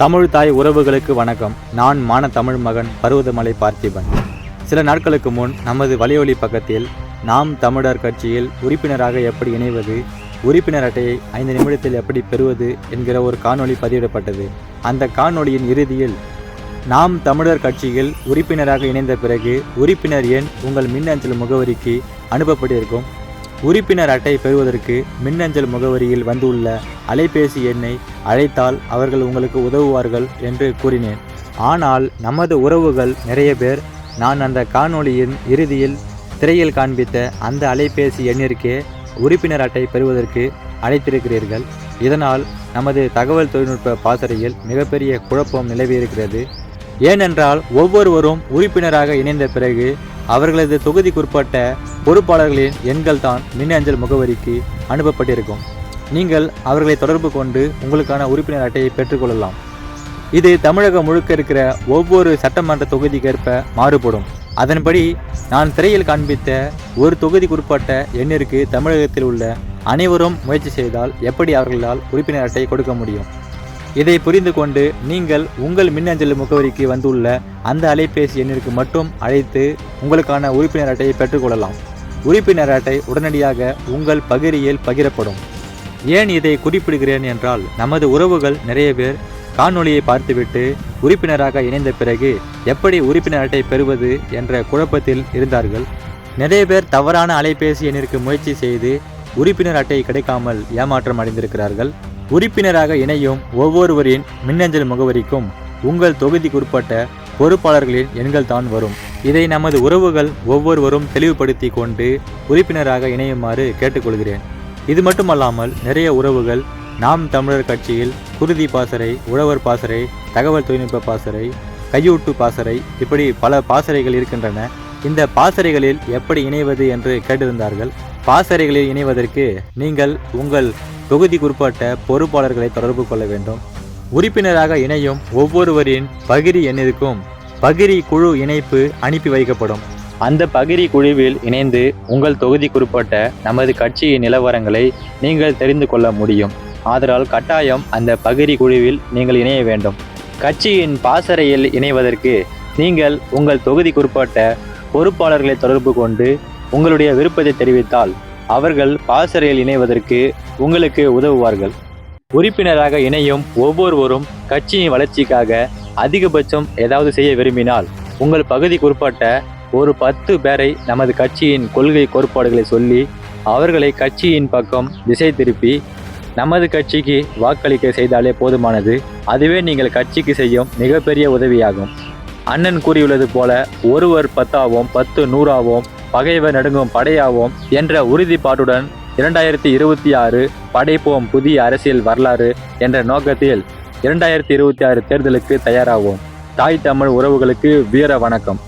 தமிழ் தாய் உறவுகளுக்கு வணக்கம். நான் மான தமிழ் மகன் பருவதமலை பார்த்திபன். சில நாட்களுக்கு முன் நமது வலையொலி பக்கத்தில் நாம் தமிழர் கட்சியில் உறுப்பினராக எப்படி இணைவது உறுப்பினர் அட்டையை ஐந்து நிமிடத்தில் எப்படி பெறுவது என்கிற ஒரு காணொளி பதிவிடப்பட்டது. அந்த காணொளியின் இறுதியில் நாம் தமிழர் கட்சியில் உறுப்பினராக இணைந்த பிறகு உறுப்பினர் எண் உங்கள் மின்னஞ்சல் முகவரிக்கு அனுப்பப்பட்டிருக்கும். உறுப்பினர் அட்டை பெறுவதற்கு மின்னஞ்சல் முகவரியில் வந்துள்ள அலைபேசி எண்ணை அழைத்தால் அவர்கள் உங்களுக்கு உதவுவார்கள் என்று கூறினேன். ஆனால் நமது உறவுகள் நிறைய பேர் நான் அந்த காணொளியின் இறுதியில் திரையில் காண்பித்த அந்த அலைபேசி எண்ணிற்கே உறுப்பினர் அட்டை பெறுவதற்கு அழைத்திருக்கிறீர்கள். இதனால் நமது தகவல் தொழில்நுட்ப பாசறையில் மிகப்பெரிய குழப்பம் நிலவியிருக்கிறது. ஏனென்றால் ஒவ்வொருவரும் உறுப்பினராக இணைந்த பிறகு அவர்களது தொகுதிக்குட்பட்ட பொறுப்பாளர்களின் எண்கள் தான் மின்னஞ்சல் முகவரிக்கு அனுப்பப்பட்டிருக்கும். நீங்கள் அவர்களை தொடர்பு கொண்டு உங்களுக்கான உறுப்பினர் அட்டையை பெற்றுக்கொள்ளலாம் இது தமிழகம் முழுக்க இருக்கிற ஒவ்வொரு சட்டமன்ற தொகுதிக்கேற்ப மாறுபடும். அதன்படி நான் திரையில் காண்பித்த ஒரு தொகுதிக்குட்பட்ட எண்ணிற்கு தமிழகத்தில் உள்ள அனைவரும் முயற்சி செய்தால் எப்படி அவர்களால் உறுப்பினர் அட்டை கொடுக்க முடியும்? இதை புரிந்து கொண்டு நீங்கள் உங்கள் மின்னஞ்சல் முகவரிக்கு வந்துள்ள அந்த அலைபேசி எண்ணிற்கு மட்டும் அழைத்து உங்களுக்கான உறுப்பினர் அட்டையை பெற்றுக்கொள்ளலாம். உறுப்பினர் அட்டை உடனடியாக உங்கள் பகிரியில் பகிரப்படும். ஏன் இதை குறிப்பிடுகிறேன் என்றால் நமது உறவுகள் நிறைய பேர் காணொளியை பார்த்துவிட்டு உறுப்பினராக இணைந்த பிறகு எப்படி உறுப்பினர் அட்டை பெறுவது என்ற குழப்பத்தில் இருந்தார்கள். நிறைய பேர் தவறான அலைபேசி எண்ணிற்கு முயற்சி செய்து உறுப்பினர் அட்டை கிடைக்காமல் ஏமாற்றம் அடைந்திருக்கிறார்கள். உறுப்பினராக இணையும் ஒவ்வொருவரின் மின்னஞ்சல் முகவரிக்கும் உங்கள் தொகுதிக்குட்பட்ட பொறுப்பாளர்களின் எண்கள் தான் வரும். இதை நமது உறவுகள் ஒவ்வொருவரும் தெளிவுபடுத்தி கொண்டு உறுப்பினராக இணையுமாறு கேட்டுக்கொள்கிறேன். இது மட்டுமல்லாமல் நிறைய உறவுகள் நாம் தமிழர் கட்சியில் குருதி பாசறை உழவர் பாசறை தகவல் தொழில்நுட்ப பாசறை கையூட்டு பாசறை இப்படி பல பாசறைகள் இருக்கின்றன. இந்த பாசறைகளில் எப்படி இணைவது என்று கேட்டிருந்தார்கள். பாசறைகளில் இணைவதற்கு நீங்கள் உங்கள் தொகுதிக்குட்பட்ட பொறுப்பாளர்களை தொடர்பு கொள்ள வேண்டும். உறுப்பினராக இணையும் ஒவ்வொருவரின் பகிரி எண்ணிற்கும் பகிரி குழு இணைப்பு அனுப்பி வைக்கப்படும். அந்த பகிரி குழுவில் இணைந்து உங்கள் தொகுதிக்குட்பட்ட நமது கட்சியின் நிலவரங்களை நீங்கள் தெரிந்து கொள்ள முடியும். ஆதலால் கட்டாயம் அந்த பகிரி குழுவில் நீங்கள் இணைய வேண்டும். கட்சியின் பாசறையில் இணைவதற்கு நீங்கள் உங்கள் தொகுதிக்குட்பட்ட பொறுப்பாளர்களை தொடர்பு கொண்டு உங்களுடைய விருப்பத்தை தெரிவித்தால் அவர்கள் பாசறையில் இணைவதற்கு உங்களுக்கு உதவுவார்கள். உறுப்பினராக இணையும் ஒவ்வொருவரும் கட்சியின் வளர்ச்சிக்காக அதிகபட்சம் ஏதாவது செய்ய விரும்பினால் உங்கள் பகுதிக்குட்பட்ட ஒரு பத்து பேரை நமது கட்சியின் கொள்கை கோட்பாடுகளை சொல்லி அவர்களை கட்சியின் பக்கம் திசை திருப்பி நமது கட்சிக்கு வாக்களிக்க செய்தாலே போதுமானது. அதுவே நீங்கள் கட்சிக்கு செய்யும் மிகப்பெரிய உதவியாகும். அண்ணன் கூறியுள்ளது போல ஒருவர் பத்தாவோம் பத்து நூறாவோம் பகைவர் நடுங்கும் படையாவோம் என்ற உறுதிப்பாட்டுடன் இரண்டாயிரத்தி இருபத்தி ஆறு படைப்போம் புதிய அரசியல் வரலாறு என்ற நோக்கத்தில் இரண்டாயிரத்தி இருபத்தி ஆறு தேர்தலுக்கு தயாராவோம். தாய் தமிழ் உறவுகளுக்கு வீர வணக்கம்.